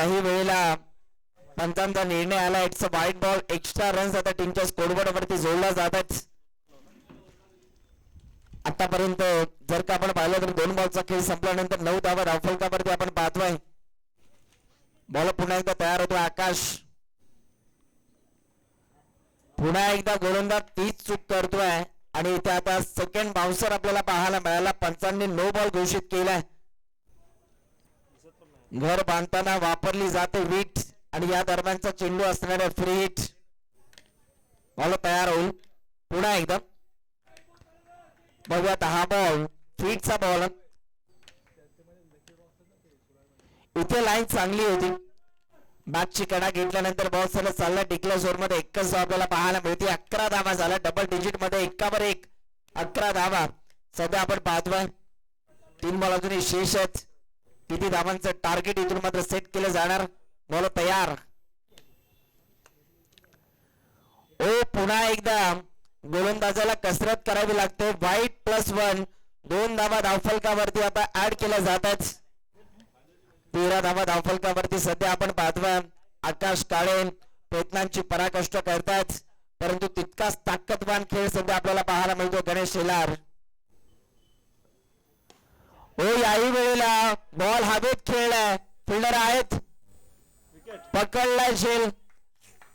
याही वेळेला पंचांचा निर्णय आला. इट्स अ वाईट बॉल एक्स्ट्रा रन्स आता टीमच्या स्कोरबोर्ड वरती जोडला जातच आतापर्यंत जर का आपण पाहिलं तर दोन बॉलचा खेळ संपल्यानंतर नऊ धावा राफलकावरती आपण पाहतोय. बॉल पुन्हा एकदा तयार होतो आकाश. पुन्हा एकदा गोलंदाज तीच चूक करतोय. आणि इथे आता सेकंड बाउन्सर आपल्याला पाहायला मिळाला. पंचांनी नो बॉल घोषित केलाय. घर बांधताना वापरली जाते वीट आणि या दरम्यानचा चेंडू असणारे फ्री हिट बॉल तयार होईल. पुन्हा एकदम बघूयात हा बॉल फ्रीटचा बॉल इथे लाईन चांगली होती. बॅटची कडा घेतल्यानंतर बॉल सलग चालला. टिकल्या झोनमध्ये एकच आपल्याला पाहायला मिळते. अकरा धावा झाला डबल डिजिटमध्ये एकावर एक. अकरा धावा. सध्या आपण पाहतोय. तीन बॉल अजूनही शेष आहेत. किती धावांचं टार्गेट इथून मात्र सेट केलं जाणार. बॉल तयार. ओ पुन्हा एकदा गोलंदाजाला कसरत करावी लागते. वाईट प्लस वन दोन धावा धावफलकावरती आता ऍड केल्या जातात. तेरा धावा धावफलकावरती सध्या आपण पाहतोय. आकाश काळे प्रयत्नांची पराकष्ट करतात. परंतु तितकाच ताकदवान खेळ सध्या आपल्याला पाहायला मिळतो गणेश शेलार. हो याही वेळेला बॉल हवेत खेळलाय फिल्डर आहेत. पकडलाय शेल.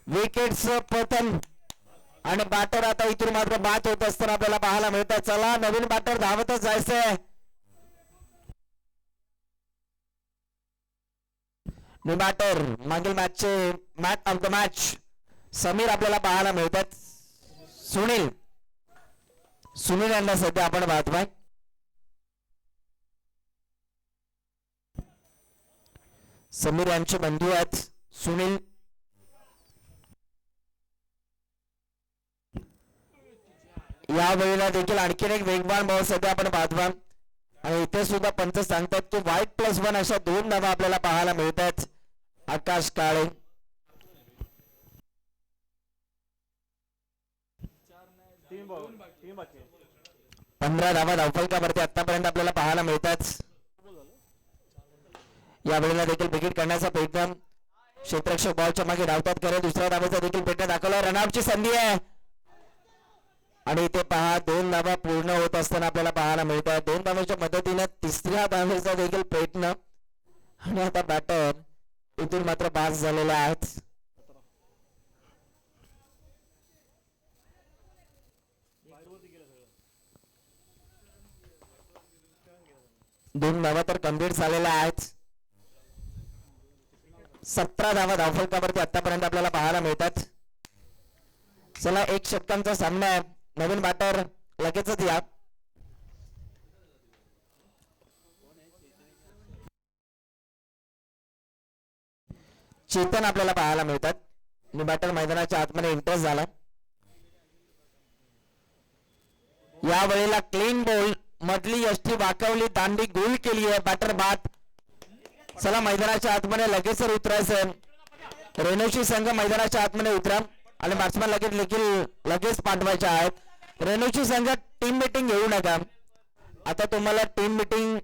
विकेटच पतन. आणि बॅटर आता इथून मात्र बाद होत असताना आपल्याला पाहायला मिळतात चला नवीन बॅटर धावतच जायचंय. न्यू बॅटर मागील मॅचचे match of the match Sameer आपल्याला पाहायला मिळतात. सुनील. सुनील यांना सध्या आपण पाहतोय समीर यांचे बंधू आहेत. सुनील. या वेळेला देखील आणखीन एक वेगवान बॉल सध्या आपण पाहतोय. आणि इथे सुद्धा पंच सांगतात की वाईट प्लस वन अशा दोन धावा आपल्याला पाहायला मिळतात आकाश काळे. पंधरा धावा धावफलकावरती आतापर्यंत आपल्याला पाहायला मिळतात या वेळेला देखील विकेट करण्याचा प्रयत्न क्षेत्ररक्षक बॉलच्या मागे धावतात करत दुसऱ्या धाबाचा देखील प्रयत्न दाखवला. रनआउटची संधी आहे. आणि इथे पहा दोन धाबा पूर्ण होत असताना आपल्याला पाहायला मिळतात. दोन धावेच्या मदतीने तिसऱ्या धावेचा देखील प्रयत्न. आणि आता बॅटर इथून मात्र पास झालेला आहेत. दोन धावा तर कंप्लीट झालेला आहेत. सतरा धावा धावफलकावरती आतापर्यंत आपल्याला पाहायला मिळतात. चला एक षटकांचा सामना आहे. नवीन बॅटर लगेचच या. चेतन आपल्याला पाहायला मिळतात. बॅटर मैदानाच्या आतमध्ये इंटरेस्ट झाला. या वेळेला क्लीन बॉल मधली यष्टी वाकवली दांडी गोल केली आहे. बॅटर बाद चला मैदानाच्या आतमध्ये लगेच उतरायचं रेणूशी संघ मैदानाच्या आतमध्ये उतरा. आणि बॅट्समॅन लगेच देखील लगेच पाठवायच्या आहेत. रेणूची संघ टीम मिटिंग घेऊ नका. आता तुम्हाला टीम मिटिंग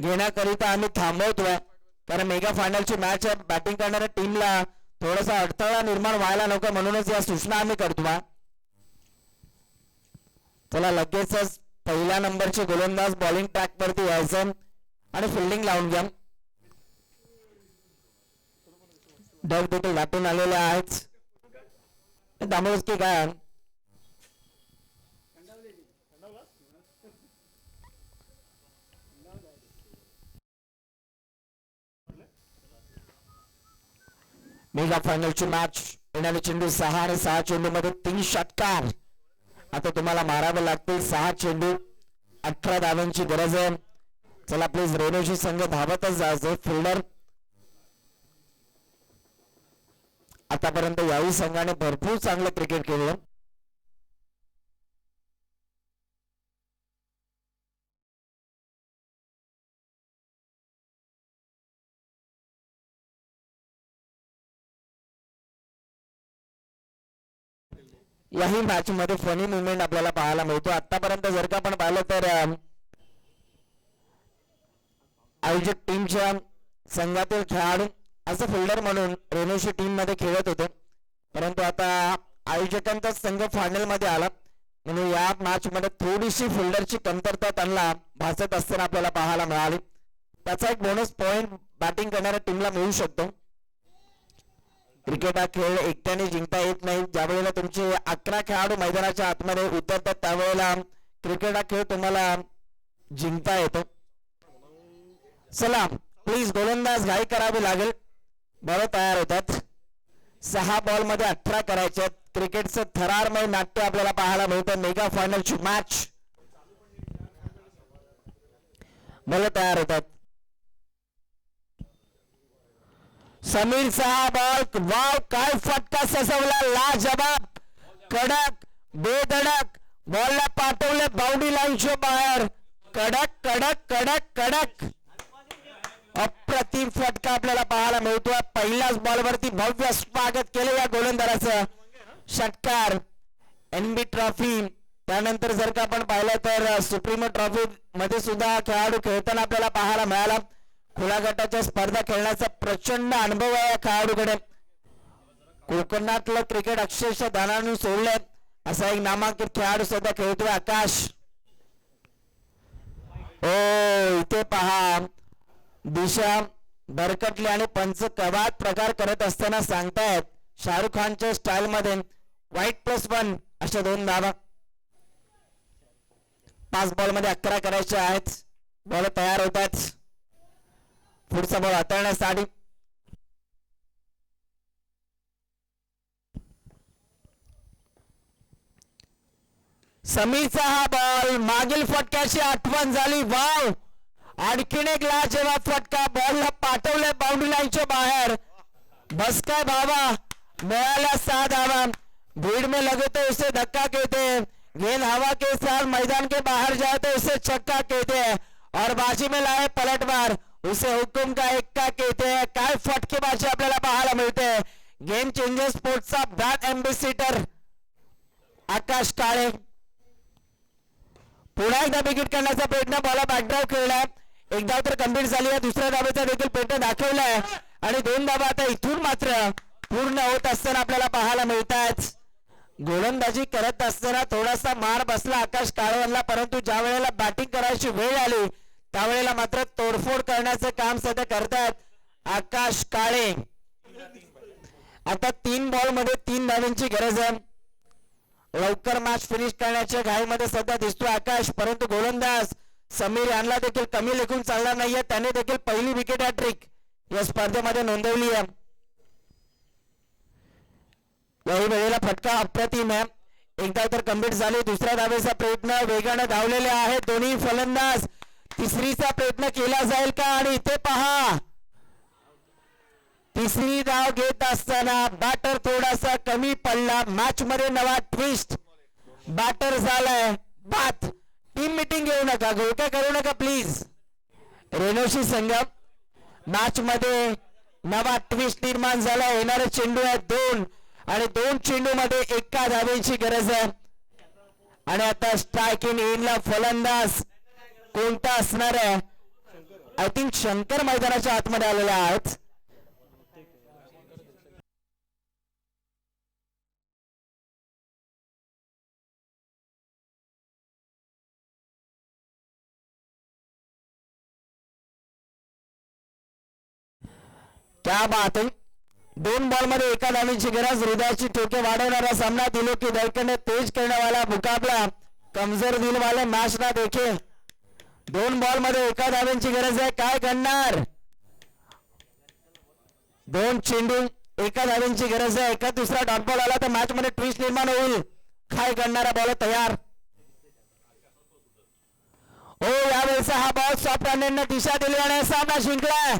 घेण्याकरिता आम्ही थांबवतोय. कारण मेगा फायनलची मॅच आहे. बॅटिंग करणाऱ्या टीमला थोडासा अडथळा निर्माण व्हायला नको. म्हणूनच या सूचना आम्ही करतो. चला लगेचच पहिल्या नंबरचे गोलंदाज बॉलिंग ट्रॅक वरती यायचं. आणि फिल्डिंग लावून घ्या. डग देखील दाटून आलेले आहेत. त्यामुळे की काय मेगा फायनलची मॅच येणारे चेंडू सहा आणि सहा चेंडू मध्ये तीन षटकार. आता तुम्हाला मारावे लागतील सहा चेंडू. अठरा धावांची गरज आहे. चला प्लीज रेणूशी संघ धावतच जायचं फिल्डर आतापर्यंत याही संघाने भरपूर चांगलं क्रिकेट केलं याही मॅच मध्ये फनी मुवमेंट आपल्याला पाहायला मिळतो. आतापर्यंत जर का आपण पाहिलं तर आयोजक टीमच्या संघातील खेळाडू ॲज अ फिल्डर म्हणून रेणूशी टीममध्ये खेळत होतो. परंतु आता आयोजकांचा संघ फायनलमध्ये आला. म्हणून या मॅच मध्ये थोडीशी फिल्डरची कमतरता त्यांना भासत असताना आपल्याला पाहायला मिळाली. त्याचा एक बोनस पॉइंट बॅटिंग करणाऱ्या टीमला मिळू शकतो. क्रिकेट हा खेळ एकट्याने जिंकता येत नाही. ज्यावेळेला तुमचे अकरा खेळाडू मैदानाच्या आतमध्ये उतरतात त्यावेळेला क्रिकेट हा खेळ तुम्हाला जिंकता येतो. चला प्लीज गोलंदाज घाई करावी लागेल. बरं तयार होतात. सहा बॉलमध्ये अठरा करायचे आहेत. क्रिकेटचं थरारमय नाट्य आपल्याला पाहायला मिळतं. मेगा फायनलची मॅच बरं तयार होतात. समीर सहा बॉल वाव काय फटका ससवला लाजबाब कडक बेधडक. बॉलला पाठवले बाउंड्री लाईनच्या बाहेर. कडक सुप्रीमो ट्रॉफी मध्ये सुद्धा खेळाडू खेळताना आपल्याला पाहायला मिळाला. खुल्या गटाच्या स्पर्धा खेळण्याचा प्रचंड अनुभव आहे या खेळाडूकडे. कोकणातलं क्रिकेट अक्षरशः दानाने सोडलंय. असा एक नामांकित खेळाडू सध्या खेळतोय आकाश. ओ इथे पहा. दिशा भरकटली आणि पंच कवात प्रकार करत असताना सांगतायत शाहरुख खानच्या स्टाईल मध्ये. व्हाईट प्लस वन अशा दोन धावा. पाच बॉलमध्ये अकरा करायचे आहेत. बॉल तयार होत आहेत. पुढचा बॉल हाताळण्यासाठी. समीरचा हा बॉल मागील फटक्याची आठवण झाली. वाव आणखीन एक लाजवाब फटका. बॉलला पाठवले बाउंड्री लाईनच्या बाहेर. बस काय भावा मिळाल्या सहा धावा भीड़ में लगे तो उसे धक्का कहते हैं गेंद हवा के साथ मैदान के बाहर जाए तो उसे छक्का कहते हैं। और बाजी में लाए पलटवार उसे हुकुम का एक्का कहते हैं। काय फटकेबाजी आपल्याला पाहायला मिळते? गेम चेंजर स्पोर्ट्सचा ब्रँड एम्बेसिडर आकाश काळे. पुन्हा एकदा विकेट करण्याचा प्रयत्न बॉला बॅकड्राव खेळलाय. एक धाव तर गंभीर झाली आहे. दुसऱ्या धावेचा देखील प्रयत्न दाखवलाय. आणि दोन धावा आता इथून मात्र पूर्ण होत असताना आपल्याला पाहायला मिळतायच गोलंदाजी करत असताना थोडासा मार बसला आकाश काळवणला परंतु ज्या वेळेला बॅटिंग करायची वेळ आली त्यावेळेला मात्र तोडफोड करण्याचं काम सध्या करतात आकाश काळे. आता तीन बॉलमध्ये तीन धावांची गरज आहे. लवकर मॅच फिनिश करण्याच्या घाईमध्ये सध्या दिसतोय आकाश परंतु गोलंदाज समीर यांना देखील कमी लेखून चालणार नाहीये. त्याने देखील पहिली विकेट हॅट्रिक या स्पर्धेमध्ये नोंदवली आहे. फटका अप्रतिम आहे. एकदा तर कंप्लीट झाली. दुसऱ्या धावेचा प्रयत्न वेगानं धावलेले आहेत दोन्ही फलंदाज. तिसरीचा प्रयत्न केला जाईल का? आणि इथे पहा. तिसरी धाव घेत असताना बॅटर थोडासा कमी पडला. मॅच मध्ये नवा ट्विस्ट बॅटर झालाय. बात. टीम मिटिंग घेऊ नका. घोळका करू नका प्लीज रेणोशी संगम. मॅच मध्ये नवा ट्विस्ट निर्माण झाला. येणारे चेंडू आहेत दोन. आणि दोन चेंडू मध्ये एका धावेची गरज आहे. आणि आता स्ट्राईक इन इनला फलंदाज कोणता असणार आहे? आय थिंक शंकर मैदानाच्या आतमध्ये आलेल्या आहेत. क्या बात है. दोन बॉलमध्ये एका धावीची गरज हृदयाची ठोके वाढवणारा सामना दिलो की धडकने तेज करण्यावाला मुकाबला. कमजोर दिल वाले मॅच ना देखे दोन बॉलमध्ये एका धाव्यांची गरज आहे. काय करणार दोन चेंडू एका धाव्यांची गरज आहे. एका दुसरा डॉट बॉल आला तर मॅच मध्ये ट्विस्ट निर्माण होईल. काय करणारा बॉल तयार? हो यावेळेचा हा बॉल सॉफ्ट हँडेडने दिशा दिली आणि सामना जिंकला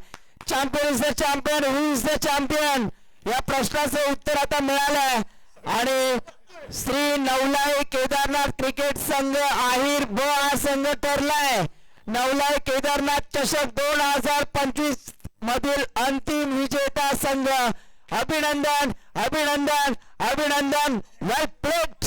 champion is the champion who is the champion या प्रश्नाचं उत्तर आता मिळालंय. आणि श्री नवलाई केदारनाथ क्रिकेट संघ आहिर ब हा संघ ठरलाय. नवलाई केदारनाथ चषक दोन हजार पंचवीस मधील अंतिम विजेता संघ. अभिनंदन अभिनंदन अभिनंदन. वेल प्लेट